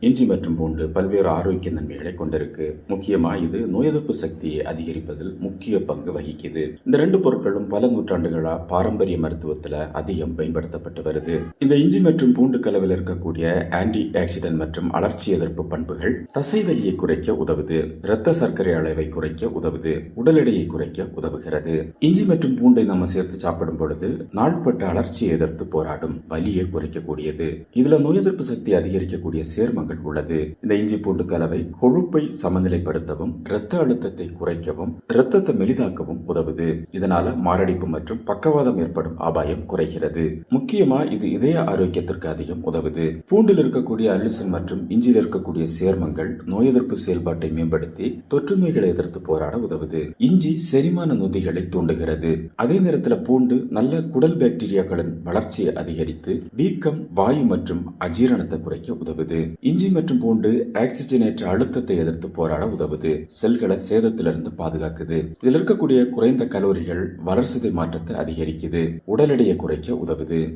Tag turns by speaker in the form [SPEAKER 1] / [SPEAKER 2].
[SPEAKER 1] இஞ்சி மற்றும் பூண்டு பல்வேறு ஆரோக்கிய நன்மைகளை கொண்டிருக்கு. முக்கியமா இது நோய் எதிர்ப்பு சக்தியை அதிகரிப்பதில் முக்கிய பங்கு வகிக்குது. இந்த ரெண்டு பொருட்களும் பல நூற்றாண்டுகளா பாரம்பரிய மருத்துவத்துல அதிகம் பயன்படுத்தப்பட்டு வருது. இந்த இஞ்சி மற்றும் பூண்டு கலவில் இருக்கக்கூடிய ஆன்டி ஆக்சிடென்ட் மற்றும் அலர்ச்சி எதிர்ப்பு பண்புகள் தசை வலியை குறைக்க உதவுது. இரத்த சர்க்கரை அளவை குறைக்க உதவுது. உடல் எடையை குறைக்க உதவுகிறது. இஞ்சி மற்றும் பூண்டை நம்ம சேர்த்து சாப்பிடும் பொழுது நாள்பட்ட அலர்ச்சியை எதிர்த்து போராடும் வலியை குறைக்கக்கூடியது. இதுல நோய் எதிர்ப்பு சக்தி அதிகரிக்கக்கூடிய சேர்மங்கள் உள்ளது. இந்த இஞ்சி பூண்டு கலவை கொழுப்பை சமநிலைப்படுத்தவும் இரத்த அழுத்தத்தை குறைக்கவும் இரத்தத்தை மெலிதாக்கவும் உதவுது. இதனால மாரடைப்பு மற்றும் பக்கவாதம் ஏற்படும் அபாயம் குறைகிறது. முக்கியமா இது இதய ஆரோக்கியத்திற்கு அதிகம் உதவுது. பூண்டில் இருக்கக்கூடிய அல்லிசன் மற்றும் இஞ்சியில் இருக்கக்கூடிய சேர்மங்கள் நோய் எதிர்ப்பு செயல்பாட்டை மேம்படுத்தி தொற்று நோய்களை எதிர்த்து போராட உதவுது. இஞ்சி செரிமான நொதிகளை தூண்டுகிறது. அதே நேரத்தில் பூண்டு நல்ல குடல் பாக்டீரியாக்களின் வளர்ச்சியை அதிகரித்து வீக்கம் வாயு மற்றும் அஜீரணத்தை குறைக்க உதவுது. இஞ்சி இஞ்சி மற்றும் பூண்டு ஆக்சிஜனேற்ற அழுத்தத்தை எதிர்த்து போராட உதவுது. செல்களை சேதத்திலிருந்து பாதுகாக்குது. இதில் இருக்கக்கூடிய குறைந்த கலோரிகள் வளர்சிதை மாற்றத்தை அதிகரிக்குது. உடல் எடையை குறைக்க உதவுது.